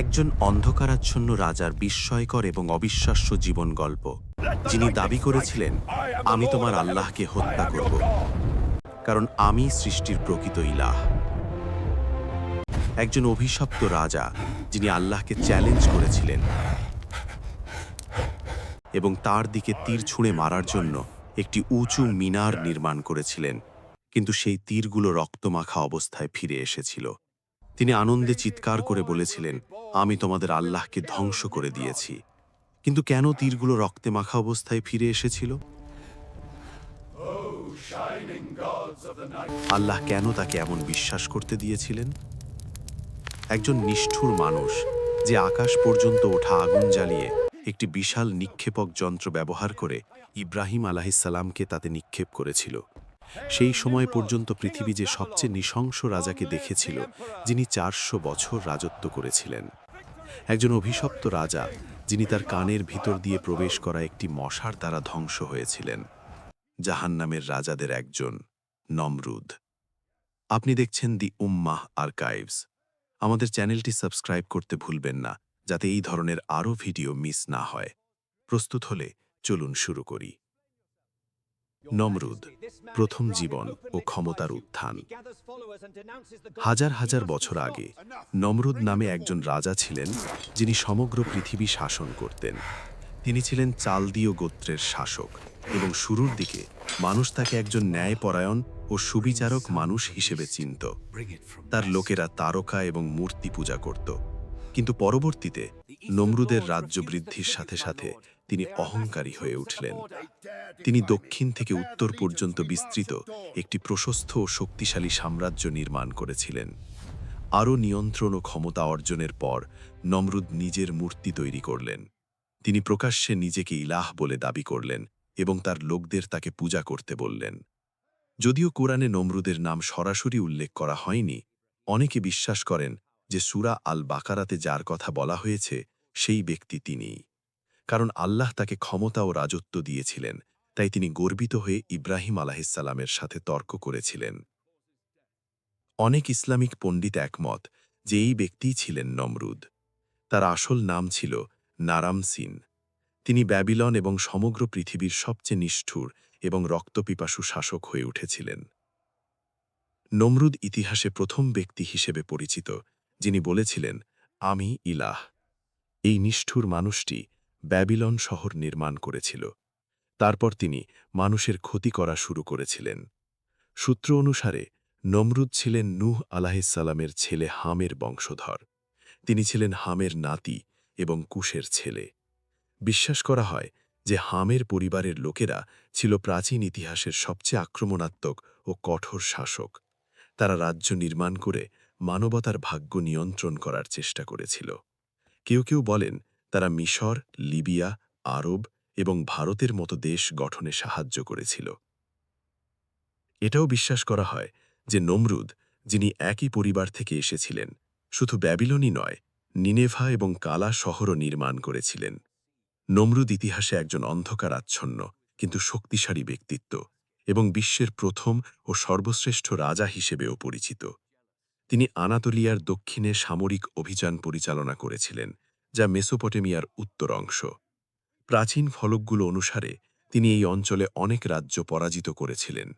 একজন অন্ধকারাচ্ছন্ন রাজার বিস্ময়কর এবং অবিশ্বাস্য জীবন গল্প। যিনি দাবি করেছিলেন, আমি তোমার আল্লাহকে হত্যা করব। কারণ আমি সৃষ্টির প্রকৃত ইলাহ। একজন অভিশপ্ত রাজা, যিনি আল্লাহকে চ্যালেঞ্জ করেছিলেন এবং তার দিকে তীর ছুঁড়ে মারার জন্য একটি উঁচু মিনার নির্মাণ করেছিলেন, কিন্তু সেই তীরগুলো রক্তমাখা অবস্থায় ফিরে এসেছিল। তিনি আনন্দে চিৎকার করে বলেছিলেন, আমি তোমাদের আল্লাহকে ধ্বংস করে দিয়েছি। কিন্তু কেন তীরগুলো রক্তে মাখা অবস্থায় ফিরে এসেছিল? আল্লাহ কেন তাকে এমন বিশ্বাস করতে দিয়েছিলেন? একজন নিষ্ঠুর মানুষ, যে আকাশ পর্যন্ত ওঠা আগুন জ্বালিয়ে একটি বিশাল নিক্ষেপক যন্ত্র ব্যবহার করে ইব্রাহিম আলাহিসাল্লামকে তাতে নিক্ষেপ করেছিল। সেই সময় পর্যন্ত পৃথিবী যে সবচেয়ে নৃশংস রাজাকে দেখেছিল, যিনি চারশো বছর রাজত্ব করেছিলেন। একজন অভিশপ্ত রাজা, যিনি তার কানের ভিতর দিয়ে প্রবেশ করা একটি মশার দ্বারা ধ্বংস হয়েছিলেন। জাহান্নামের রাজাদের একজন, নমরুদ। আপনি দেখছেন দি উম্মাহ আর্কাইভস। আমাদের চ্যানেলটি সাবস্ক্রাইব করতে ভুলবেন না, যাতে এই ধরনের আরও ভিডিও মিস না হয়। প্রস্তুত হলে চলুন শুরু করি। নমরুদ, প্রথম জীবন ও ক্ষমতার উত্থান। হাজার হাজার বছর আগে, নমরুদ নামে একজন রাজা ছিলেন যিনি সমগ্র পৃথিবী শাসন করতেন। তিনি ছিলেন চালদীয় গোত্রের শাসক এবং শুরুর দিকে মানুষ তাকে একজন ন্যায়পরায়ণ ও সুবিচারক মানুষ হিসেবে চিনত। তার লোকেরা তারকা এবং মূর্তি পূজা করত। কিন্তু পরবর্তীতে নমরুদের রাজ্য বৃদ্ধির সাথে সাথে তিনি অহংকারী হয়ে উঠলেন। তিনি দক্ষিণ থেকে উত্তর পর্যন্ত বিস্তৃত একটি প্রশস্ত ও শক্তিশালী সাম্রাজ্য নির্মাণ করেছিলেন। আরও নিয়ন্ত্রণ ও ক্ষমতা অর্জনের পর নমরুদ নিজের মূর্তি তৈরি করলেন। তিনি প্রকাশ্যে নিজেকে ইলাহ বলে দাবি করলেন এবং তার লোকদের তাকে পূজা করতে বললেন। যদিও কোরআনে নমরুদের নাম সরাসরি উল্লেখ করা হয়নি, অনেকে বিশ্বাস করেন যে সুরা আল বাকারাতে যার কথা বলা হয়েছে, সেই ব্যক্তি তিনিই। কারণ আল্লাহ তাকে ক্ষমতা ও রাজত্ব দিয়েছিলেন, তাই তিনি গর্বিত হয়ে ইব্রাহিম আলাহিসাল্লামের সাথে তর্ক করেছিলেন। অনেক ইসলামিক পণ্ডিত একমত যে এই ব্যক্তিই ছিলেন নমরুদ। তার আসল নাম ছিল নারামসিন তিনি ব্যাবিলন এবং সমগ্র পৃথিবীর সবচেয়ে নিষ্ঠুর এবং রক্তপিপাসু শাসক হয়ে উঠেছিলেন। নমরুদ ইতিহাসে প্রথম ব্যক্তি হিসেবে পরিচিত, যিনি বলেছিলেন, আমি ইলাহ। এই নিষ্ঠুর মানুষটি ব্যাবিলন শহর নির্মাণ করেছিল। তারপর তিনি মানুষের ক্ষতি করা শুরু করেছিলেন। সূত্র অনুসারে, নমরুদ ছিলেন নূহ আলাহিসাল্লামের ছেলে হামের বংশধর। তিনি ছিলেন হামের নাতি এবং কুশের ছেলে। বিশ্বাস করা হয় যে হামের পরিবারের লোকেরা ছিল প্রাচীন ইতিহাসের সবচেয়ে আক্রমণাত্মক ও কঠোর শাসক। তারা রাজ্য নির্মাণ করে মানবতার ভাগ্য নিয়ন্ত্রণ করার চেষ্টা করেছিল। কেউ কেউ বলেন তারা মিশর, লিবিয়া, আরব এবং ভারতের মতো দেশ গঠনে সাহায্য করেছিল। এটাও বিশ্বাস করা হয় যে নমরুদ, যিনি একই পরিবার থেকে এসেছিলেন, শুধু ব্যাবিলনই নয়, নিনেভা এবং কালা শহরও নির্মাণ করেছিলেন। নমরুদ ইতিহাসে একজন অন্ধকার আচ্ছন্ন কিন্তু শক্তিশালী ব্যক্তিত্ব এবং বিশ্বের প্রথম ও সর্বশ্রেষ্ঠ রাজা হিসেবেও পরিচিত। তিনি আনাতোলিয়ার দক্ষিণে সামরিক অভিযান পরিচালনা করেছিলেন। যা মেসোপটেমিয়ার উত্তর অংশ। প্রাচীন ফলকগুলো অনুসারে তিনি এই অঞ্চলে অনেক রাজ্য পরাজিত করেছিলেন।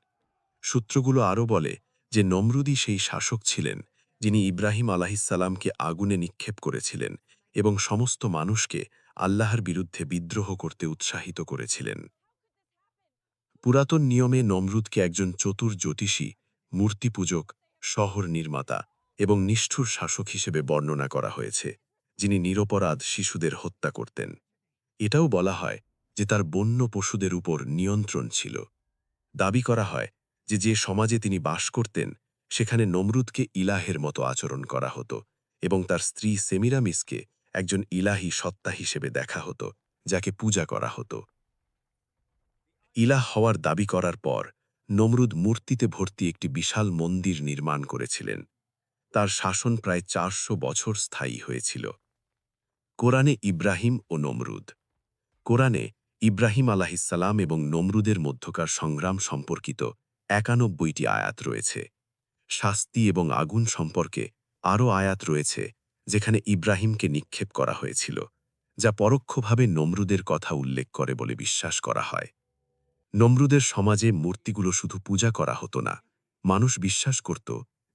সূত্রগুলো আরও বলে যে নমরুদি সেই শাসক ছিলেন, যিনি ইব্রাহিম আলাহিসাল্লামকে আগুনে নিক্ষেপ করেছিলেন এবং সমস্ত মানুষকে আল্লাহর বিরুদ্ধে বিদ্রোহ করতে উৎসাহিত করেছিলেন। পুরাতন নিয়মে নমরুদকে একজন চতুর জ্যোতিষী, মূর্তিপূজক, শহর নির্মাতা এবং নিষ্ঠুর শাসক হিসেবে বর্ণনা করা হয়েছে। যিনি নিরপরাধ শিশুদের হত্যা করতেন। এটাও বলা হয় যে তার বন্য পশুদের উপর নিয়ন্ত্রণ ছিল। দাবি করা হয় যে যে সমাজে তিনি বাস করতেন, সেখানে নমরুদকে ইলাহের মতো আচরণ করা হতো এবং তার স্ত্রী সেমিরামিসকে একজন ইলাহি সত্তা হিসেবে দেখা হতো, যাকে পূজা করা হতো। ইলাহ হওয়ার দাবি করার পর নমরুদ মূর্তিতে ভর্তি একটি বিশাল মন্দির নির্মাণ করেছিলেন। তার শাসন প্রায় চারশো বছর স্থায়ী হয়েছিল। কোরআনে ইব্রাহিম ও নমরুদ। কোরআনে ইব্রাহিম আলাহিসাল্লাম এবং নমরুদের মধ্যকার সংগ্রাম সম্পর্কিত একানব্বইটি আয়াত রয়েছে। শাস্তি এবং আগুন সম্পর্কে আরও আয়াত রয়েছে, যেখানে ইব্রাহিমকে নিক্ষেপ করা হয়েছিল, যা পরোক্ষভাবে নমরুদের কথা উল্লেখ করে বলে বিশ্বাস করা হয়। নমরুদের সমাজে মূর্তিগুলো শুধু পূজা করা হতো না, মানুষ বিশ্বাস করত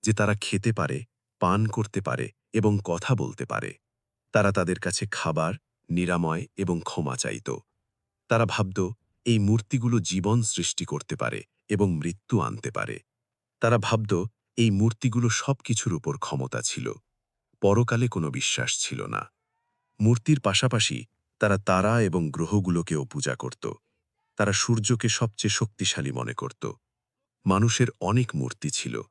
যে তারা খেতে পারে, পান করতে পারে এবং কথা বলতে পারে। তারা তাদের কাছে খাবার, নিরাময় এবং ক্ষমা চাইত। তারা ভাবত, এই মূর্তিগুলো জীবন সৃষ্টি করতে পারে এবং মৃত্যু আনতে পারে। তারা ভাবত, এই মূর্তিগুলো সব কিছুর উপর ক্ষমতা ছিল। পরকালে কোনো বিশ্বাস ছিল না। মূর্তির পাশাপাশি তারা তারা এবং গ্রহগুলোকেও পূজা করত। তারা সূর্যকে সবচেয়ে শক্তিশালী মনে করত। মানুষের অনেক মূর্তি ছিল।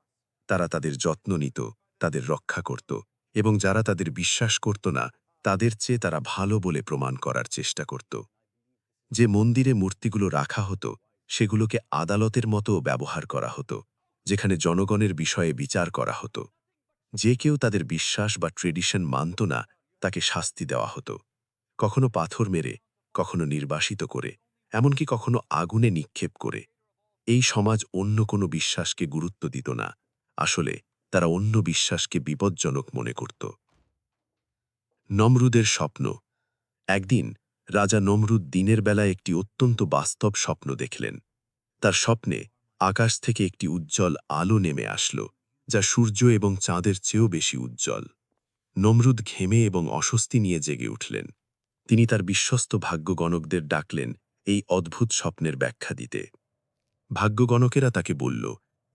তারা তাদের যত্ন নিত, তাদের রক্ষা করত। এবং যারা তাদের বিশ্বাস করত না, তাদের চেয়ে তারা ভালো বলে প্রমাণ করার চেষ্টা করত। যে মন্দিরে মূর্তিগুলো রাখা হতো, সেগুলোকে আদালতের মতো ব্যবহার করা হতো, যেখানে জনগণের বিষয়ে বিচার করা হতো। যে কেউ তাদের বিশ্বাস বা ট্রেডিশন মানত না, তাকে শাস্তি দেওয়া হতো। কখনো পাথর মেরে, কখনো নির্বাসিত করে, এমনকি কখনো আগুনে নিক্ষেপ করে। এই সমাজ অন্য কোনো বিশ্বাসকে গুরুত্ব দিত না। আসলে তারা অন্য বিশ্বাসকে বিপজ্জনক মনে করত। নমরুদের স্বপ্ন। একদিন রাজা নমরুদ দিনের বেলায় একটি অত্যন্ত বাস্তব স্বপ্ন দেখলেন। তার স্বপ্নে আকাশ থেকে একটি উজ্জ্বল আলো নেমে আসল, যা সূর্য এবং চাঁদের চেয়েও বেশি উজ্জ্বল। নমরুদ ঘেমে এবং অস্বস্তি নিয়ে জেগে উঠলেন। তিনি তার বিশ্বস্ত ভাগ্যগণকদের ডাকলেন এই অদ্ভুত স্বপ্নের ব্যাখ্যা দিতে। ভাগ্যগণকেরা তাকে বলল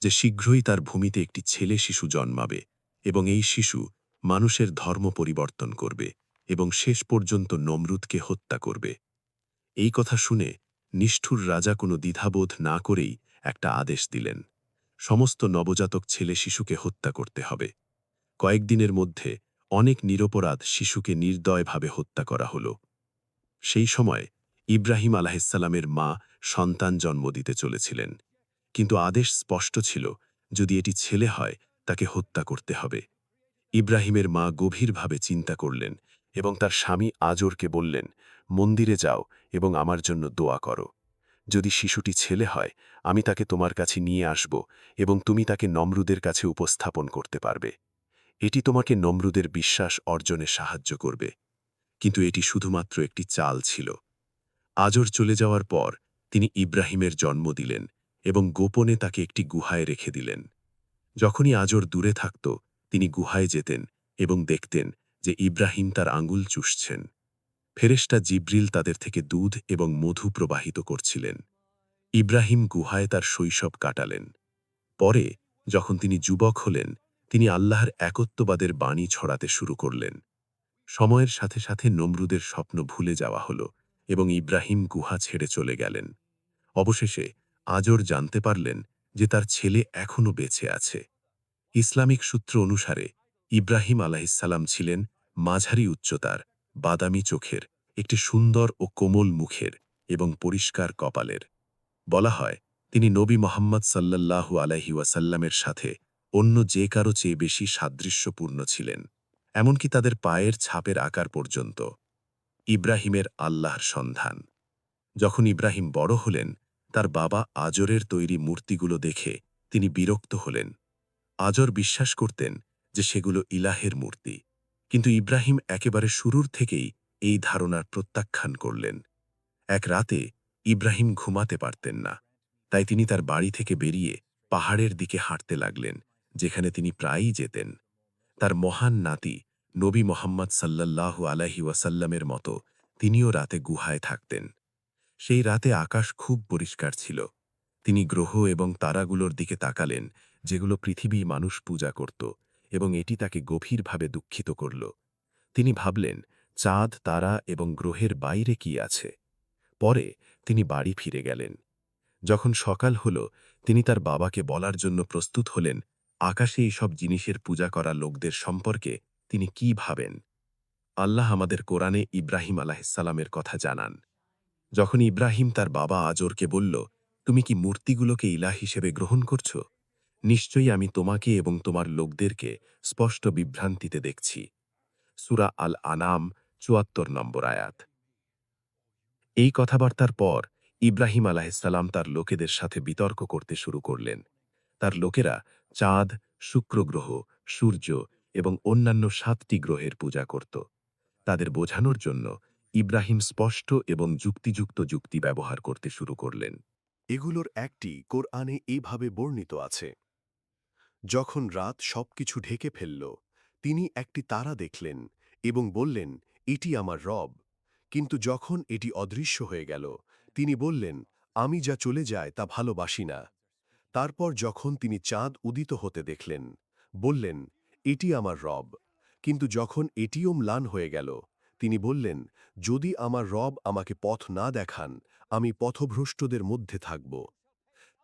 যে শীঘ্রই তার ভূমিতে একটি ছেলে শিশু জন্মাবে এবং এই শিশু মানুষের ধর্ম পরিবর্তন করবে এবং শেষ পর্যন্ত নমরুদকে হত্যা করবে। এই কথা শুনে নিষ্ঠুর রাজা কোনো দ্বিধাবোধ না করেই একটা আদেশ দিলেন, সমস্ত নবজাতক ছেলে শিশুকে হত্যা করতে হবে। কয়েকদিনের মধ্যে অনেক নিরপরাধ শিশুকে নির্দয়ভাবে হত্যা করা হল। সেই সময় ইব্রাহিম আলাহিসাল্লামের মা সন্তান জন্ম দিতে চলেছিলেন। কিন্তু আদেশ স্পষ্ট ছিল, যদি এটি ছেলে হয়, তাকে হত্যা করতে হবে। ইব্রাহিমের মা গভীরভাবে চিন্তা করলেন এবং তার স্বামী আজরকে বললেন, মন্দিরে যাও এবং আমার জন্য দোয়া করো। যদি শিশুটি ছেলে হয়, আমি তাকে তোমার কাছে নিয়ে আসব এবং তুমি তাকে নমরুদের কাছে উপস্থাপন করতে পারবে। এটি তোমাকে নমরুদের বিশ্বাস অর্জনে সাহায্য করবে। কিন্তু এটি শুধুমাত্র একটি চাল ছিল। আজর চলে যাওয়ার পর তিনি ইব্রাহিমের জন্ম দিলেন এবং গোপনে তাকে একটি গুহায় রেখে দিলেন। যখনই আজর দূরে থাকত, তিনি গুহায় যেতেন এবং দেখতেন যে ইব্রাহিম তার আঙ্গুল চুষছেন। ফেরেস্টা জিব্রিল তাদের থেকে দুধ এবং মধু প্রবাহিত করছিলেন। ইব্রাহিম গুহায় তার শৈশব কাটালেন। পরে, যখন তিনি যুবক হলেন, তিনি আল্লাহর একত্ববাদের বাণী ছড়াতে শুরু করলেন। সময়ের সাথে সাথে নমরুদের স্বপ্ন ভুলে যাওয়া হল এবং ইব্রাহিম গুহা ছেড়ে চলে গেলেন। অবশেষে আজর জানতে পারলেন যে তার ছেলে এখনও বেঁচে আছে। ইসলামিক সূত্র অনুসারে ইব্রাহিম আলাহিসাল্লাম ছিলেন মাঝারি উচ্চতার, বাদামি চোখের, একটি সুন্দর ও কোমল মুখের এবং পরিষ্কার কপালের। বলা হয়, তিনি নবী মোহাম্মদ সাল্লাল্লাহু আলাহি ওয়াসাল্লামের সাথে অন্য যে কারও চেয়ে বেশি সাদৃশ্যপূর্ণ ছিলেন, এমনকি তাদের পায়ের ছাপের আকার পর্যন্ত। ইব্রাহিমের আল্লাহর সন্ধান। যখন ইব্রাহিম বড় হলেন তার বাবা আজরের তৈরি মূর্তিগুলো দেখে তিনি বিরক্ত হলেন। আজর বিশ্বাস করতেন যে সেগুলো ইলাহের মূর্তি, কিন্তু ইব্রাহিম একেবারে শুরুর থেকেই এই ধারণার প্রত্যাখ্যান করলেন। এক রাতে ইব্রাহিম ঘুমাতে পারতেন না, তাই তিনি তার বাড়ি থেকে বেরিয়ে পাহাড়ের দিকে হাঁটতে লাগলেন, যেখানে তিনি প্রায়ই যেতেন। তার মহান নাতি নবী মোহাম্মদ সাল্লাল্লাহু আলাহি ওয়াসাল্লামের মতো তিনিও রাতে গুহায় থাকতেন। সেই রাতে আকাশ খুব পরিষ্কার ছিল। তিনি গ্রহ এবং তারাগুলোর দিকে তাকালেন, যেগুলো পৃথিবী মানুষ পূজা করত এবং এটি তাকে গভীরভাবে দুঃখিত করল। তিনি ভাবলেন, চাঁদ, তারা এবং গ্রহের বাইরে কি আছে? পরে তিনি বাড়ি ফিরে গেলেন। যখন সকাল হল, তিনি তার বাবাকে বলার জন্য প্রস্তুত হলেন, আকাশে এইসব জিনিসের পূজা করা লোকদের সম্পর্কে তিনি কি ভাবেন? আল্লাহ আমাদের কোরআনে ইব্রাহিম আলাহিসাল্লামের কথা জানান। যখন ইব্রাহিম তার বাবা আজরকে বলল, তুমি কি মূর্তিগুলোকে ইলা হিসেবে গ্রহণ করছ? নিশ্চয়ই আমি তোমাকে এবং তোমার লোকদেরকে স্পষ্ট বিভ্রান্তিতে দেখছি। সুরা আল আনাম চুয়াত্তর নম্বর আয়াত। এই কথাবার্তার পর ইব্রাহিম আলাহিসাল্লাম তার লোকেদের সাথে বিতর্ক করতে শুরু করলেন। তার লোকেরা চাঁদ, শুক্র গ্রহ, সূর্য এবং অন্যান্য সাতটি গ্রহের পূজা করত। তাদের বোঝানোর জন্য ইব্রাহিম স্পষ্ট এবং যুক্তিযুক্ত যুক্তি ব্যবহার করতে শুরু করলেন। এগুলোর একটি কোরআনে এইভাবে বর্ণিত আছে। যখন রাত সবকিছু ঢেকে ফেলল, তিনি একটি তারা দেখলেন এবং বললেন, এটি আমার রব। কিন্তু যখন এটি অদৃশ্য হয়ে গেল, তিনি বললেন, আমি যা চলে যায় তা ভালোবাসি না। তারপর যখন তিনি চাঁদ উদিত হতে দেখলেন, বললেন, এটি আমার রব। কিন্তু যখন এটিও ম্লান হয়ে গেল তিনি বললেন, যদি আমার রব আমাকে পথ না দেখান, আমি পথভ্রষ্টদের মধ্যে থাকব।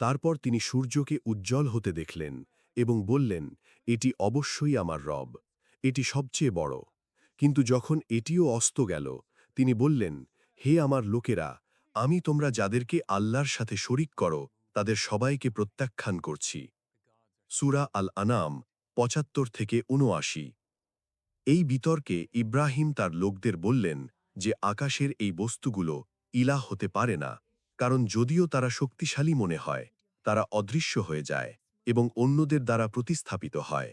তারপর তিনি সূর্যকে উজ্জ্বল হতে দেখলেন এবং বললেন, এটি অবশ্যই আমার রব, এটি সবচেয়ে বড়। কিন্তু যখন এটিও অস্ত গেল, তিনি বললেন, হে আমার লোকেরা, আমি তোমরা যাদেরকে আল্লাহর সাথে শরিক করো, তাদের সবাইকে প্রত্যাখ্যান করছি। সুরা আল আনাম পঁচাত্তর থেকে উনআশি এই বিতর্কে ইব্রাহিম তার লোকদের বললেন যে, আকাশের এই বস্তুগুলো ইলা হতে পারে না, কারণ যদিও তারা শক্তিশালী মনে হয়, তারা অদৃশ্য হয়ে যায় এবং অন্যদের দ্বারা প্রতিস্থাপিত হয়।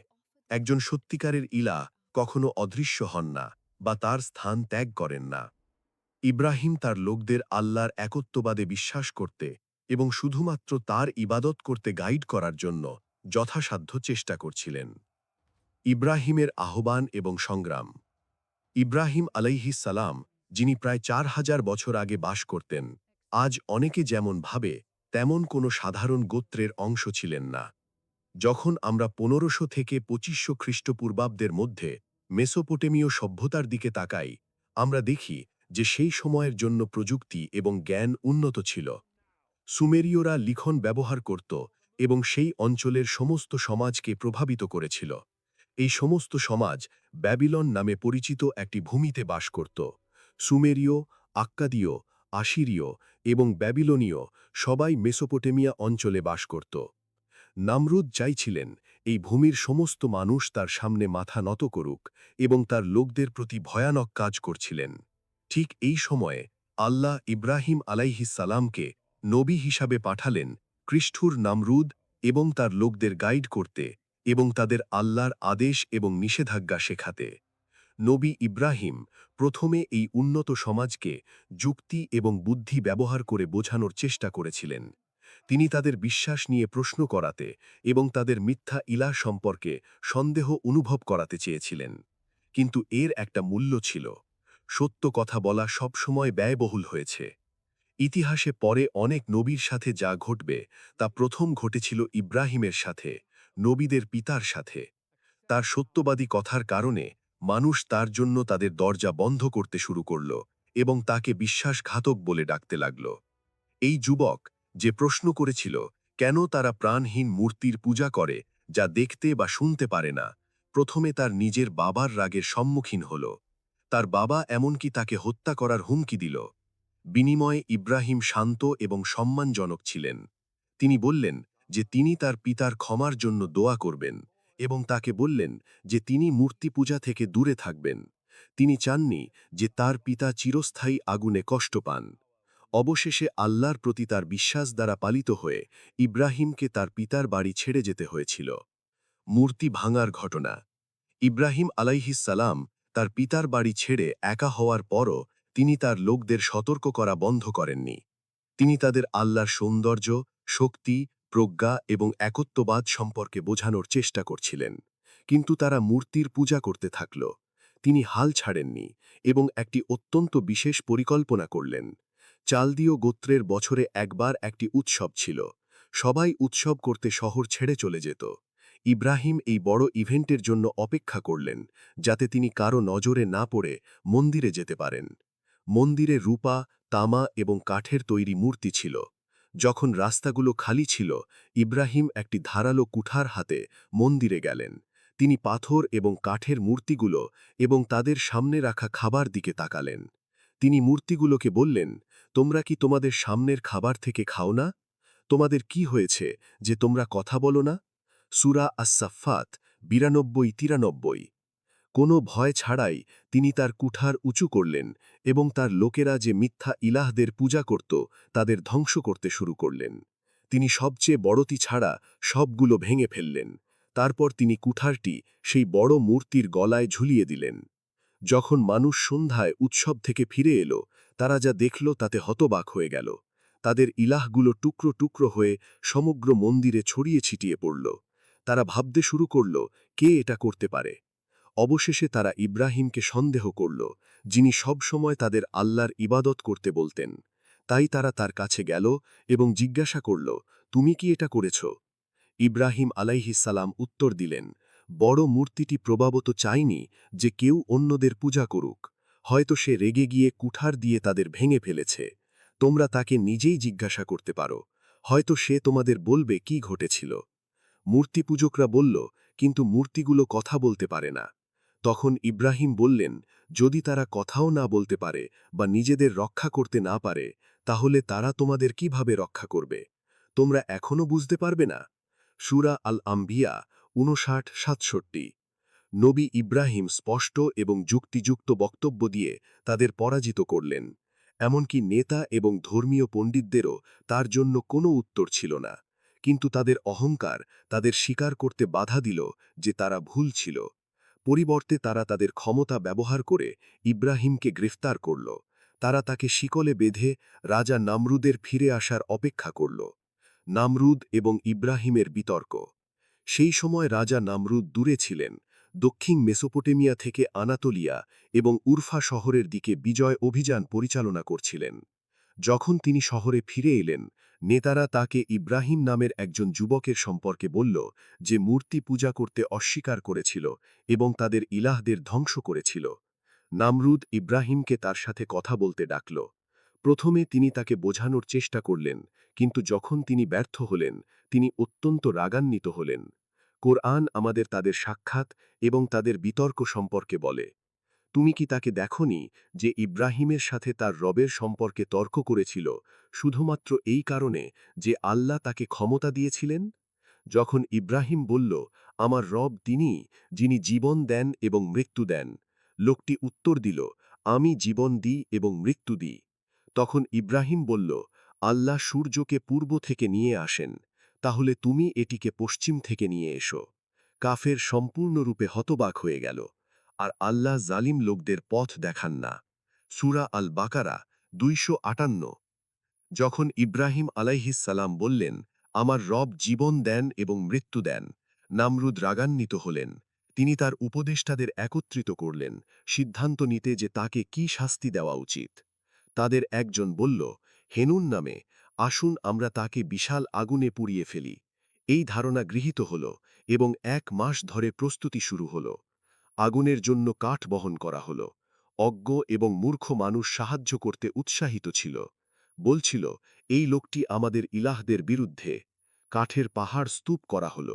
একজন সত্যিকারের ইলা কখনো অদৃশ্য হন না বা তার স্থান ত্যাগ করেন না। ইব্রাহিম তার লোকদের আল্লাহর একত্ববাদে বিশ্বাস করতে এবং শুধুমাত্র তার ইবাদত করতে গাইড করার জন্য যথাসাধ্য চেষ্টা করছিলেন। ইব্রাহিমের আহ্বান এবং সংগ্রাম। ইব্রাহিম আলাইহিস সালাম, যিনি প্রায় চার হাজার বছর আগে বাস করতেন, আজ অনেকে যেমন ভাবে, তেমন কোনো সাধারণ গোত্রের অংশ ছিলেন না। যখন আমরা পনেরোশো থেকে পঁচিশশো খ্রিস্টপূর্বাব্দের মধ্যে মেসোপোটেমীয় সভ্যতার দিকে তাকাই, আমরা দেখি যে সেই সময়ের জন্য প্রযুক্তি এবং জ্ঞান উন্নত ছিল। সুমেরীয়রা লিখন ব্যবহার করত এবং সেই অঞ্চলের সমস্ত সমাজকে প্রভাবিত করেছিল। এই সমস্ত সমাজ ব্যাবিলন নামে পরিচিত একটি ভূমিতে বাস করত। সুমেরীয়, আক্কাদীয়, আশিরীয় এবং ব্যাবিলনীয় সবাই মেসোপোটেমিয়া অঞ্চলে বাস করত। নামরুদ চাইছিলেন এই ভূমির সমস্ত মানুষ তার সামনে মাথা নত করুক এবং তার লোকদের প্রতি ভয়ানক কাজ করছিলেন। ঠিক এই সময়ে আল্লাহ ইব্রাহিম আলাইহিসালামকে নবী হিসাবে পাঠালেন কৃষ্ঠুর নামরুদ এবং তার লোকদের গাইড করতে। এবং তাদের আল্লাহর আদেশ এবং নিষেধাজ্ঞা শেখাতে। নবী ইব্রাহিম প্রথমে এই উন্নত সমাজকে যুক্তি এবং বুদ্ধি ব্যবহার করে বোঝানোর চেষ্টা করেছিলেন। তিনি তাদের বিশ্বাস নিয়ে প্রশ্ন করাতে এবং তাদের মিথ্যা ইলা সম্পর্কে সন্দেহ অনুভব করাতে চেয়েছিলেন। কিন্তু এর একটা মূল্য ছিল, সত্য কথা বলা সবসময় ব্যয়বহুল হয়েছে। ইতিহাসে পরে অনেক নবীর সাথে যা ঘটবে তা প্রথম ঘটেছিল ইব্রাহিমের সাথে। নবীদের পিতার সাথে। তার সত্যবাদী কথার কারণে মানুষ তার জন্য তাদের দরজা বন্ধ করতে শুরু করল এবং তাকে বিশ্বাসঘাতক বলে ডাকতে লাগল। এই যুবক যে প্রশ্ন করেছিল, কেন তারা প্রাণহীন মূর্তির পূজা করে, যা দেখতে বা শুনতে পারে না, প্রথমে তার নিজের বাবার রাগের সম্মুখীন হল। তার বাবা এমনকি তাকে হত্যা করার হুমকি দিল। বিনিময়ে ইব্রাহিম শান্ত এবং সম্মানজনক ছিলেন। তিনি বললেন যে তিনি তার পিতার ক্ষমার জন্য দোয়া করবেন এবং তাকে বললেন যে তিনি মূর্তি পূজা থেকে দূরে থাকবেন। তিনি চাননি যে তার পিতা চিরস্থায়ী আগুনে কষ্ট পান। অবশেষে আল্লাহর প্রতি তার বিশ্বাস দ্বারা পালিত হয়ে ইব্রাহিমকে তার পিতার বাড়ি ছেড়ে যেতে হয়েছিল। মূর্তি ভাঙার ঘটনা। ইব্রাহিম আলাইহিসালাম তার পিতার বাড়ি ছেড়ে একা হওয়ার পরও তিনি তার লোকদের সতর্ক করা বন্ধ করেননি। তিনি তাদের আল্লাহর সৌন্দর্য, শক্তি প্রজ্ঞা এবং একত্ববাদ সম্পর্কে বোঝানোর চেষ্টা করছিলেন, কিন্তু তারা মূর্তির পূজা করতে থাকল। তিনি হাল ছাড়েননি এবং একটি অত্যন্ত বিশেষ পরিকল্পনা করলেন। চালদীয় গোত্রের বছরে একবার একটি উৎসব ছিল। সবাই উৎসব করতে শহর ছেড়ে চলে যেত। ইব্রাহিম এই বড় ইভেন্টের জন্য অপেক্ষা করলেন, যাতে তিনি কারও নজরে না পড়ে মন্দিরে যেতে পারেন। মন্দিরে রূপা, তামা এবং কাঠের তৈরি মূর্তি ছিল। যখন রাস্তাগুলো খালি ছিল, ইব্রাহিম একটি ধারালো কুঠার হাতে মন্দিরে গেলেন। তিনি পাথর এবং কাঠের মূর্তিগুলো এবং তাদের সামনে রাখা খাবার দিকে তাকালেন। তিনি মূর্তিগুলোকে বললেন, তোমরা কি তোমাদের সামনের খাবার থেকে খাও না? তোমাদের কি হয়েছে যে তোমরা কথা বলো না? সুরা আসাফাত বিরানব্বই তিরানব্বই। কোনো ভয় ছাড়াই তিনি তার কুঠার উঁচু করলেন এবং তার লোকেরা যে মিথ্যা ইলাহদের পূজা করত, তাদের ধ্বংস করতে শুরু করলেন। তিনি সবচেয়ে বড়তি ছাড়া সবগুলো ভেঙে ফেললেন। তারপর তিনি কুঠারটি সেই বড় মূর্তির গলায় ঝুলিয়ে দিলেন। যখন মানুষ সন্ধ্যায় উৎসব থেকে ফিরে এলো, তারা যা দেখল তাতে হতবাক হয়ে গেল। তাদের ইলাহগুলো টুকরো টুকরো হয়ে সমগ্র মন্দিরে ছড়িয়ে ছিটিয়ে পড়ল। তারা ভাবতে শুরু করল, কে এটা করতে পারে? অবশেষে তারা ইব্রাহিমকে সন্দেহ করল, যিনি সবসময় তাদের আল্লাহর ইবাদত করতে বলতেন। তাই তারা তার কাছে গেল এবং জিজ্ঞাসা করল, তুমি কি এটা করেছ? ইব্রাহিম আলাইহিসালাম উত্তর দিলেন, বড় মূর্তিটি প্রবাবত চায়নি যে কেউ অন্যদের পূজা করুক। হয়তো সে রেগে গিয়ে কুঠার দিয়ে তাদের ভেঙে ফেলেছে। তোমরা তাকে নিজেই জিজ্ঞাসা করতে পারো। হয়তো সে তোমাদের বলবে কি ঘটেছিল। মূর্তি পূজকরা বলল, কিন্তু মূর্তিগুলো কথা বলতে পারে না। তখন ইব্রাহিম বললেন, যদি তারা কথাও না বলতে পারে বা নিজেদের রক্ষা করতে না পারে, তাহলে তারা তোমাদের কীভাবে রক্ষা করবে? তোমরা এখনও বুঝতে পারবে না? সুরা আল আম্বিয়া উনষাট সাতষট্টি। নবী ইব্রাহিম স্পষ্ট এবং যুক্তিযুক্ত বক্তব্য দিয়ে তাদের পরাজিত করলেন। এমনকি নেতা এবং ধর্মীয় পণ্ডিতদেরও তার জন্য কোনো উত্তর ছিল না। কিন্তু তাদের অহংকার তাদের স্বীকার করতে বাধা দিল যে তারা ভুল ছিল। পরিবর্তে তারা তাদের ক্ষমতা ব্যবহার করে ইব্রাহিমকে গ্রেফতার করল। তারা তাকে শিকলে বেঁধে রাজা নামরুদের ফিরে আসার অপেক্ষা করল। নামরুদ এবং ইব্রাহিমের বিতর্ক। সেই সময় রাজা নামরুদ দূরে ছিলেন, দক্ষিণ মেসোপটেমিয়া থেকে আনাতোলিয়া এবং উরফা শহরের দিকে বিজয় অভিযান পরিচালনা করছিলেন। যখন তিনি শহরে ফিরে এলেন, নেতারা তাকে ইব্রাহিম নামের একজন যুবকের সম্পর্কে বলল যে মূর্তি পূজা করতে অস্বীকার করেছিল এবং তাদের ইলাহদের ধ্বংস করেছিল। নামরুদ ইব্রাহিমকে তার সাথে কথা বলতে ডাকল। প্রথমে তিনি তাকে বোঝানোর চেষ্টা করলেন, কিন্তু যখন তিনি ব্যর্থ হলেন, তিনি অত্যন্ত রাগান্বিত হলেন। কোরআন আমাদের তাদের সাক্ষাৎ এবং তাদের বিতর্ক সম্পর্কে বলে। তুমি কি তাকে দেখনি যে ইব্রাহিমের সাথে তার রবের সম্পর্কে তর্ক করেছিল শুধুমাত্র এই কারণে যে আল্লাহ তাকে ক্ষমতা দিয়েছিলেন? যখন ইব্রাহিম বলল, আমার রব তিনি, যিনি জীবন দেন এবং মৃত্যু দেন। লোকটি উত্তর দিল, আমি জীবন দিই এবং মৃত্যু দিই। তখন ইব্রাহিম বলল, আল্লাহ সূর্যকে পূর্ব থেকে নিয়ে আসেন, তাহলে তুমি এটিকে পশ্চিম থেকে নিয়ে এসো। কাফের সম্পূর্ণরূপে হতবাক হয়ে গেল। আর আল্লাহ জালিম লোকদের পথ দেখান না। সুরা আল বাকারা দুইশো আটান্ন। যখন ইব্রাহিম আলাইহিসালাম বললেন, আমার রব জীবন দেন এবং মৃত্যু দেন। নামরুদ রাগান্বিত হলেন। তিনি তার উপদেষ্টাদের একত্রিত করলেন, সিদ্ধান্ত নিতে যে তাকে কি শাস্তি দেওয়া উচিত। তাদের একজন বলল, হেনুন নামে, আসুন আমরা তাকে বিশাল আগুনে পুড়িয়ে ফেলি। এই ধারণা গৃহীত হল এবং এক মাস ধরে প্রস্তুতি শুরু হল। আগুনের জন্য কাঠ বহন করা হল। অজ্ঞ এবং মূর্খ মানুষ সাহায্য করতে উৎসাহিত ছিল। বলছিল, এই লোকটি আমাদের ইলাহদের বিরুদ্ধে কাঠের পাহাড় স্তূপ করা হল।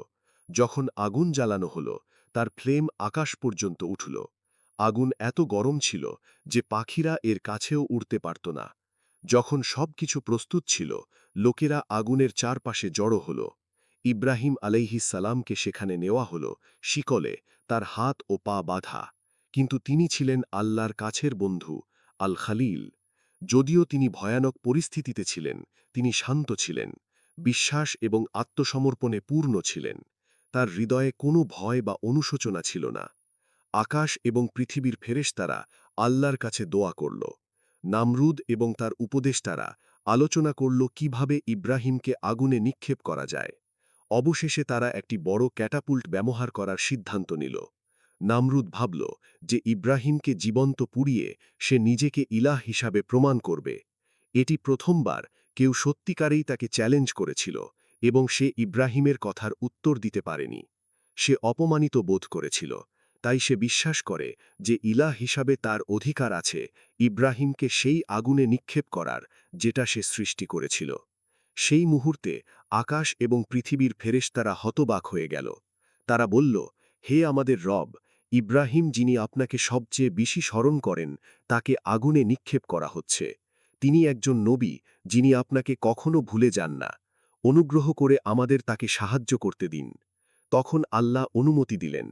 যখন আগুন জ্বালানো হল, তার ফ্লেম আকাশ পর্যন্ত উঠল। আগুন এত গরম ছিল যে পাখিরা এর কাছেও উড়তে পারত না। যখন সব কিছু প্রস্তুত ছিল, লোকেরা আগুনের চারপাশে জড়ো হল। ইব্রাহিম আলাইহিস সালামকে সেখানে নেওয়া হল শিকলে তার হাত ও পা বাঁধা, কিন্তু তিনি ছিলেন আল্লাহর কাছের বন্ধু আল খালিল যদিও তিনি ভয়ানক পরিস্থিতিতে ছিলেন, তিনি শান্ত ছিলেন, বিশ্বাস এবং আত্মসমর্পণে পূর্ণ ছিলেন, তার হৃদয়ে কোনো ভয় বা অনুশোচনা ছিল না। আকাশ এবং পৃথিবীর ফেরেশতারা আল্লাহর কাছে দোয়া করল। নামরুদ এবং তার উপদেষ্টারা আলোচনা করল কীভাবে ইব্রাহিমকে আগুনে নিক্ষেপ করা যায়। অবশেষে তারা একটি বড় ক্যাটাপুল্ট ব্যবহার করার সিদ্ধান্ত নিল। নামরুদ ভাবল যে ইব্রাহিমকে জীবন্ত পুড়িয়ে সে নিজেকে ইলাহ হিসাবে প্রমাণ করবে। এটি প্রথমবার কেউ সত্যিকারেই তাকে চ্যালেঞ্জ করেছিল এবং সে ইব্রাহিমের কথার উত্তর দিতে পারেনি। সে অপমানিত বোধ করেছিল, তাই সে বিশ্বাস করে যে ইলাহ হিসাবে তার অধিকার আছে ইব্রাহিমকে সেই আগুনে নিক্ষেপ করার, যেটা সে সৃষ্টি করেছিল। সেই মুহূর্তে আকাশ এবং পৃথিবীর ফেরেশতারা হতবাক হয়ে গেল। তারা বলল, হে আমাদের রব, ইব্রাহিম যিনি আপনাকে সবচেয়ে বেশি স্মরণ করেন, তাকে আগুনে নিক্ষেপ করা হচ্ছে। তিনি একজন নবী, যিনি আপনাকে কখনো ভুলে যান না। অনুগ্রহ করে আমাদের তাকে সাহায্য করতে দিন। তখন আল্লাহ অনুমতি দিলেন।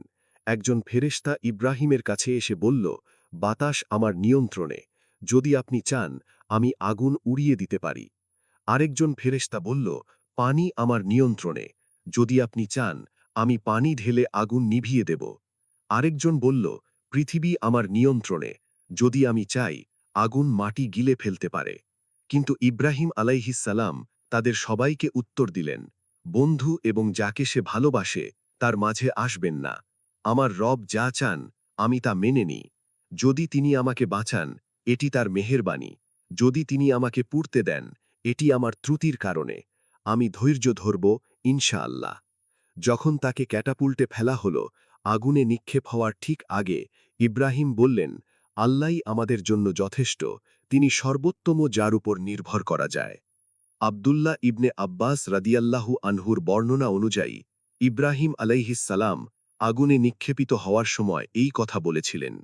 একজন ফেরেশতা ইব্রাহিমের কাছে এসে বলল, বাতাস আমার নিয়ন্ত্রণে। যদি আপনি চান, আমি আগুন উড়িয়ে দিতে পারি। আরেকজন ফেরেশতা বলল, পানি আমার নিয়ন্ত্রণে। যদি আপনি চান, আমি পানি ঢেলে আগুন নিভিয়ে দেব। আরেকজন বলল, পৃথিবী আমার নিয়ন্ত্রণে। যদি আমি চাই, আগুন মাটি গিলে ফেলতে পারে। কিন্তু ইব্রাহিম আলাইহিসালাম তাদের সবাইকে উত্তর দিলেন, বন্ধু এবং যাকে সে ভালোবাসে, তার মাঝে আসবেন না। আমার রব যা চান, আমি তা মেনে নিই যদি তিনি আমাকে বাঁচান, এটি তার মেহেরবানি যদি তিনি আমাকে পুড়তে দেন এটি আমার ত্রুটির কারণে। আমি ধৈর্য ধরব, ইনশাআল্লাহ। যখন তাকে ক্যাটাপুল্টে ফেলা হল, আগুনে নিক্ষেপ হওয়ার ঠিক আগে ইব্রাহিম বললেন, আল্লাহই আমাদের জন্য যথেষ্ট, তিনি সর্বোত্তম যার উপর নির্ভর করা যায়। আবদুল্লাহ ইবনে আব্বাস রাদিয়াল্লাহু আনহুর বর্ণনা অনুযায়ী, ইব্রাহিম আলাইহিসসালাম আগুনে নিক্ষেপিত হওয়ার সময় এই কথা বলেছিলেন।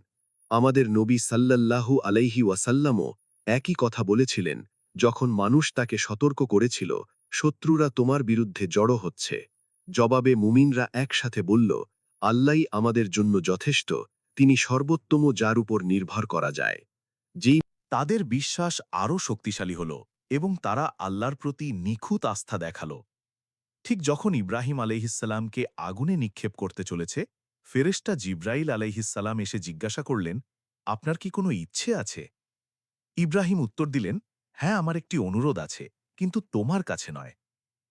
আমাদের নবী সাল্লাল্লাহু আলাইহি ওয়াসাল্লামও একই কথা বলেছিলেন যখন মানুষ তাকে সতর্ক করেছিল, শত্রুরা তোমার বিরুদ্ধে জড়ো হচ্ছে। জবাবে মুমিনরা একসাথে বলল আল্লাহই আমাদের জন্য যথেষ্ট, তিনি সর্বোত্তম যার উপর নির্ভর করা যায়। যেই তাদের বিশ্বাস আরও শক্তিশালী হল এবং তারা আল্লাহর প্রতি নিখুঁত আস্থা দেখাল। ঠিক যখন ইব্রাহিম আলাইহিসাল্লামকে আগুনে নিক্ষেপ করতে চলেছে, ফেরেশতা জিব্রাইল আলাইহিসাল্লাম এসে জিজ্ঞাসা করলেন, আপনার কি কোনো ইচ্ছে আছে? ইব্রাহিম উত্তর দিলেন হ্যাঁ আমার একটি অনুরোধ আছে, কিন্তু তোমার কাছে নয়।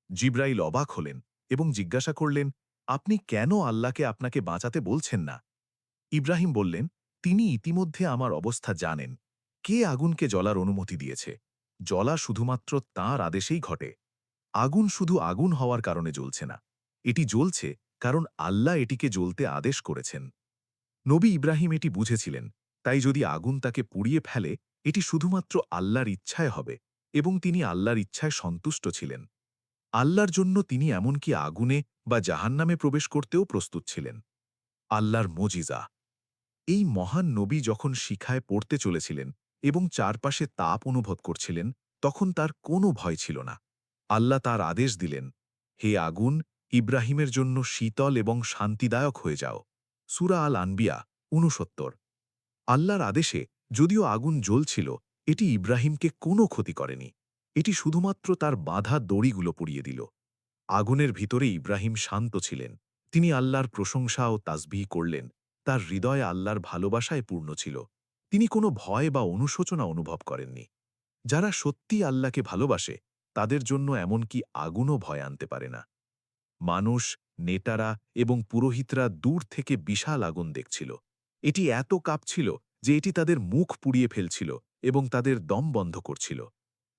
জিব্রাইল অবাক হলেন এবং জিজ্ঞাসা করলেন, আপনি কেন আল্লাহকে আপনাকে বাঁচাতে বলছেন না? ইব্রাহিম বললেন, তিনি ইতিমধ্যে আমার অবস্থা জানেন। কে আগুনকে জ্বলার অনুমতি দিয়েছে? জ্বলা শুধুমাত্র তাঁর আদেশেই ঘটে। আগুন শুধু আগুন হওয়ার কারণে জ্বলছে না। এটি জ্বলছে কারণ আল্লাহ এটিকে জ্বলতে আদেশ করেছেন। নবী ইব্রাহিম এটি বুঝেছিলেন, তাই যদি আগুন তাকে পুড়িয়ে ফেলে এটি শুধুমাত্র আল্লাহর ইচ্ছায় হবে এবং তিনি আল্লাহর ইচ্ছায় সন্তুষ্ট ছিলেন। আল্লাহর জন্য তিনি এমনকি আগুনে বা জাহান্নামে প্রবেশ করতেও প্রস্তুত ছিলেন। আল্লাহর মজিজা। এই মহান নবী যখন শিখায় পড়তে চলেছিলেন এবং চারপাশে তাপ অনুভব করছিলেন, তখন তার কোনো ভয় ছিল না। আল্লাহ তার আদেশ দিলেন, হে আগুন, ইব্রাহিমের জন্য শীতল এবং শান্তিদায়ক হয়ে যাও। সুরা আল আনবিয়া ঊনসত্তর। আল্লাহর আদেশে যদিও আগুন জ্বলছিল, এটি ইব্রাহিমকে কোনো ক্ষতি করেনি। এটি শুধুমাত্র তার বাঁধা দড়িগুলো পুড়িয়ে দিল। আগুনের ভিতরে ইব্রাহিম শান্ত ছিলেন। তিনি আল্লাহর প্রশংসা ও তাসবিহ করলেন। তার হৃদয় আল্লাহর ভালোবাসায় পূর্ণ ছিল। তিনি কোনো ভয় বা অনুশোচনা অনুভব করেননি। যারা সত্যি আল্লাহকে ভালোবাসে, তাদের জন্য এমনকি আগুনও ভয় আনতে পারে না। মানুষ, নেতারা এবং পুরোহিতরা দূর থেকে বিশাল আগুন দেখছিল। এটি এত কাঁপছিল যে এটি তাদের মুখ পুড়িয়ে ফেলছিল এবং তাদের দম বন্ধ করছিল।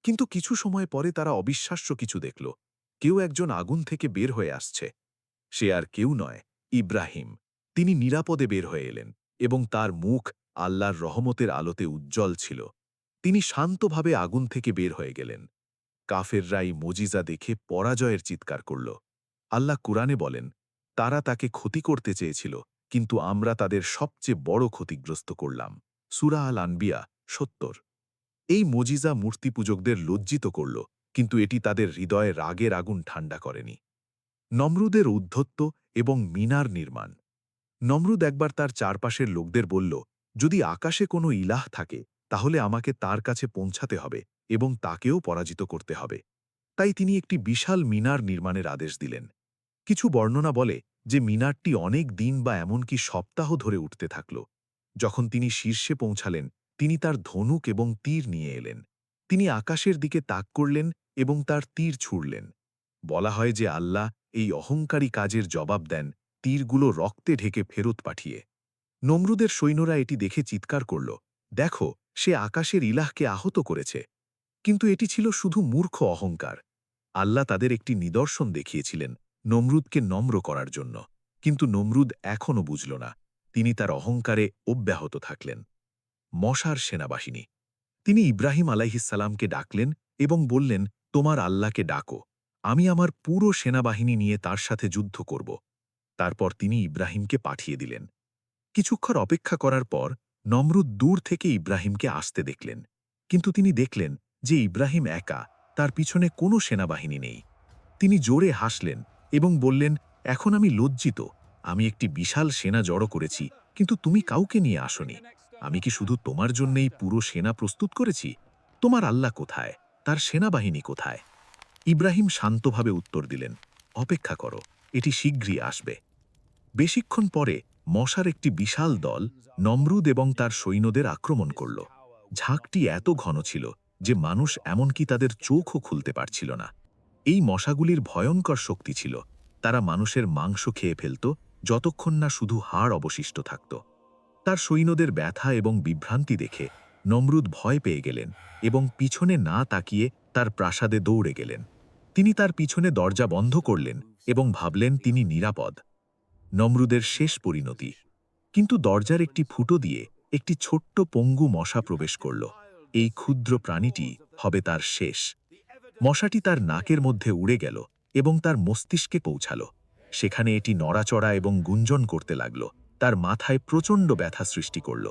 কিন্তু কিছু সময় পরে তারা অবিশ্বাস্য কিছু দেখল। কেউ একজন আগুন থেকে বের হয়ে আসছে। সে আর কেউ নয়, ইব্রাহিম। তিনি নিরাপদে বের হয়ে এলেন এবং তার মুখ আল্লাহর রহমতের আলোতে উজ্জ্বল ছিল। তিনি শান্তভাবে আগুন থেকে বের হয়ে গেলেন। কাফেররা এই মজিজা দেখে পরাজয়ের চিৎকার করল। আল্লাহ কুরআনে বলেন, তারা তাকে ক্ষতি করতে চেয়েছিল। কিন্তু আমরা তাদের সবচেয়ে বড় ক্ষতিগ্রস্ত করলাম। সুরা আল আনবিয়া সত্তর। এই মজিজা মূর্তি পূজকদের লজ্জিত করল, কিন্তু এটি তাদের হৃদয়ে রাগের আগুন ঠান্ডা করেনি। নমরুদের উদ্ধত্ত এবং মিনার নির্মাণ। নমরুদ একবার তার চারপাশের লোকদের বলল, যদি আকাশে কোনো ইলাহ থাকে, তাহলে আমাকে তার কাছে পৌঁছাতে হবে এবং তাকেও পরাজিত করতে হবে। তাই তিনি একটি বিশাল মিনার নির্মাণের আদেশ দিলেন। কিছু বর্ণনা বলে যে মিনারটি অনেক দিন বা এমনকি সপ্তাহ ধরে উঠতে থাকল। যখন তিনি শীর্ষে পৌঁছালেন, তিনি তার ধনুক এবং তীর নিয়ে এলেন। তিনি আকাশের দিকে তাক করলেন এবং তার তীর ছুড়লেন। বলা হয় যে আল্লাহ এই অহংকারী কাজের জবাব দেন, তীরগুলো রক্তে ঢেকে ফেরত পাঠিয়ে। নমরুদের সৈন্যরা এটি দেখে চিৎকার করল, দেখো, সে আকাশের ইলাহকে আহত করেছে। কিন্তু এটি ছিল শুধু মূর্খ অহংকার। আল্লাহ তাদের একটি নিদর্শন দেখিয়েছিলেন। নমরুদকে নম্র করার জন্য, কিন্তু নমরুদ এখনও বুঝল না, তিনি তার অহংকারে অব্যাহত থাকলেন। মশার সেনাবাহিনী, তিনি ইব্রাহিম আলাইহিসালামকে ডাকলেন এবং বললেন, তোমার আল্লাহকে ডাকো, আমি আমার পুরো সেনাবাহিনী নিয়ে তার সাথে যুদ্ধ করব। তারপর তিনি ইব্রাহিমকে পাঠিয়ে দিলেন। কিছুক্ষণ অপেক্ষা করার পর নমরুদ দূর থেকে ইব্রাহিমকে আসতে দেখলেন, কিন্তু তিনি দেখলেন যে ইব্রাহিম একা, তার পিছনে কোনো সেনাবাহিনী নেই। তিনি জোরে হাসলেন এবং বললেন, এখন আমি লজ্জিত। আমি একটি বিশাল সেনা জড়ো করেছি, কিন্তু তুমি কাউকে নিয়ে আসনি। আমি কি শুধু তোমার জন্যেই পুরো সেনা প্রস্তুত করেছি? তোমার আল্লাহ কোথায়? তার সেনাবাহিনী কোথায়? ইব্রাহিম শান্তভাবে উত্তর দিলেন, অপেক্ষা করো, এটি শীঘ্রই আসবে। বেশিক্ষণ পরে মশার একটি বিশাল দল নমরুদ এবং তার সৈন্যদের আক্রমণ করল। ঝাঁকটি এত ঘন ছিল যে মানুষ এমনকি তাদের চোখও খুলতে পারছিল না। এই মশাগুলির ভয়ঙ্কর শক্তি ছিল। তারা মানুষের মাংস খেয়ে ফেলত, যতক্ষণ না শুধু হাড় অবশিষ্ট থাকত। তার সৈন্যদের ব্যথা এবং বিভ্রান্তি দেখে নমরুদ ভয় পেয়ে গেলেন এবং পিছনে না তাকিয়ে তার প্রাসাদে দৌড়ে গেলেন। তিনি তার পিছনে দরজা বন্ধ করলেন এবং ভাবলেন তিনি নিরাপদ। নমরুদের শেষ পরিণতি। কিন্তু দরজার একটি ফুটো দিয়ে একটি ছোট্ট পঙ্গু মশা প্রবেশ করল। এই ক্ষুদ্র প্রাণীটি হবে তার শেষ। মশাটি তার নাকের মধ্যে উড়ে গেল এবং তার মস্তিষ্কে পৌঁছাল। সেখানে এটি নড়াচড়া এবং গুঞ্জন করতে লাগল। তার মাথায় প্রচণ্ড ব্যথা সৃষ্টি করল।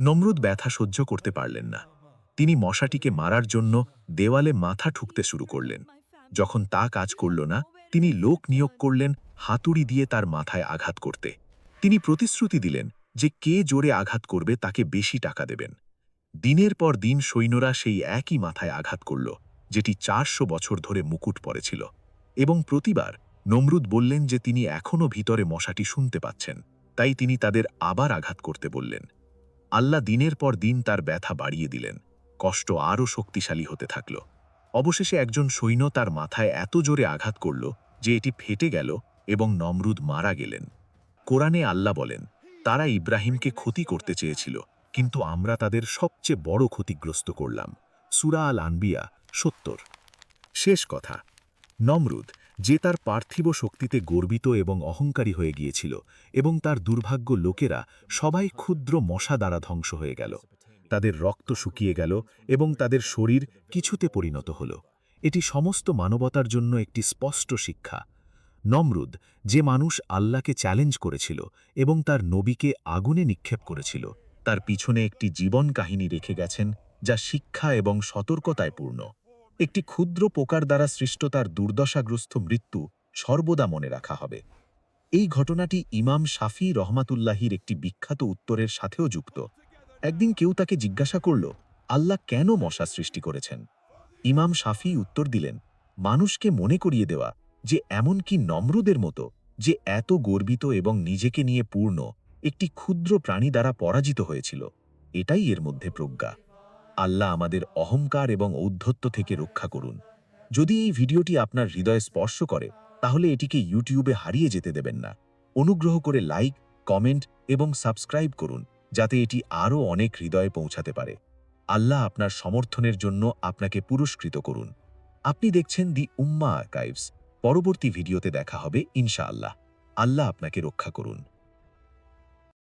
নমরুদ ব্যথা সহ্য করতে পারলেন না। তিনি মশাটিকে মারার জন্য দেওয়ালে মাথা ঠুকতে শুরু করলেন। যখন তা কাজ করল না, তিনি লোক নিয়োগ করলেন হাতুড়ি দিয়ে তার মাথায় আঘাত করতে। তিনি প্রতিশ্রুতি দিলেন যে কে জোরে আঘাত করবে তাকে বেশি টাকা দেবেন। দিনের পর দিন সৈন্যরা সেই একই মাথায় আঘাত করল। যেটি চারশো বছর ধরে মুকুট পড়েছিল এবং প্রতিবার নমরুদ বললেন যে তিনি এখনও ভিতরে মশাটি শুনতে পাচ্ছেন, তাই তিনি তাদের আবার আঘাত করতে বললেন। আল্লাহ দিনের পর দিন তার ব্যথা বাড়িয়ে দিলেন, কষ্ট আরও শক্তিশালী হতে থাকল। অবশেষে একজন সৈন্য তার মাথায় এত জোরে আঘাত করল যে এটি ফেটে গেল এবং নমরুদ মারা গেলেন। কোরআনে আল্লাহ বলেন, তারা ইব্রাহিমকে ক্ষতি করতে চেয়েছিল, কিন্তু আমরা তাদের সবচেয়ে বড় ক্ষতিগ্রস্ত করলাম। সুরা আল আনবিয়া সত্তর। শেষ কথা, নমরুদ যে তার পার্থিব শক্তিতে গর্বিত এবং অহংকারী হয়ে গিয়েছিল এবং তার দুর্ভাগ্য লোকেরা সবাই ক্ষুদ্র মশা দ্বারা ধ্বংস হয়ে গেল। তাদের রক্ত শুকিয়ে গেল এবং তাদের শরীর কিছুতে পরিণত হল। এটি সমস্ত মানবতার জন্য একটি স্পষ্ট শিক্ষা। নমরুদ যে মানুষ আল্লাহকে চ্যালেঞ্জ করেছিল এবং তার নবীকে আগুনে নিক্ষেপ করেছিল, তার পিছনে একটি জীবন কাহিনী রেখে গেছেন যা শিক্ষা এবং সতর্কতায় পূর্ণ। একটি ক্ষুদ্র পোকার দ্বারা সৃষ্ট তার দুর্দশাগ্রস্ত মৃত্যু সর্বদা মনে রাখা হবে। এই ঘটনাটি ইমাম শাফি রহমাতুল্লাহির একটি বিখ্যাত উত্তরের সাথেও যুক্ত। একদিন কেউ তাকে জিজ্ঞাসা করল, আল্লাহ কেন মশা সৃষ্টি করেছেন? ইমাম শাফি উত্তর দিলেন, মানুষকে মনে করিয়ে দেওয়া যে এমনকি নমরুদের মতো যে এত গর্বিত এবং নিজেকে নিয়ে পূর্ণ একটি ক্ষুদ্র প্রাণী দ্বারা পরাজিত হয়েছিল, এটাই এর মধ্যে প্রজ্ঞা। আল্লাহ আমাদের অহংকার এবং ঔদ্ধত্য থেকে রক্ষা করুন। যদি এই ভিডিওটি আপনার হৃদয়ে স্পর্শ করে, তাহলে এটিকে ইউটিউবে হারিয়ে যেতে দেবেন না। অনুগ্রহ করে লাইক, কমেন্ট এবং সাবস্ক্রাইব করুন, যাতে এটি আরও অনেক হৃদয়ে পৌঁছাতে পারে। আল্লাহ আপনার সমর্থনের জন্য আপনাকে পুরস্কৃত করুন। আপনি দেখছেন দি উম্মা আর্কাইভস পরবর্তী ভিডিওতে দেখা হবে, ইনশাআল্লাহ। আল্লাহ আপনাকে রক্ষা করুন।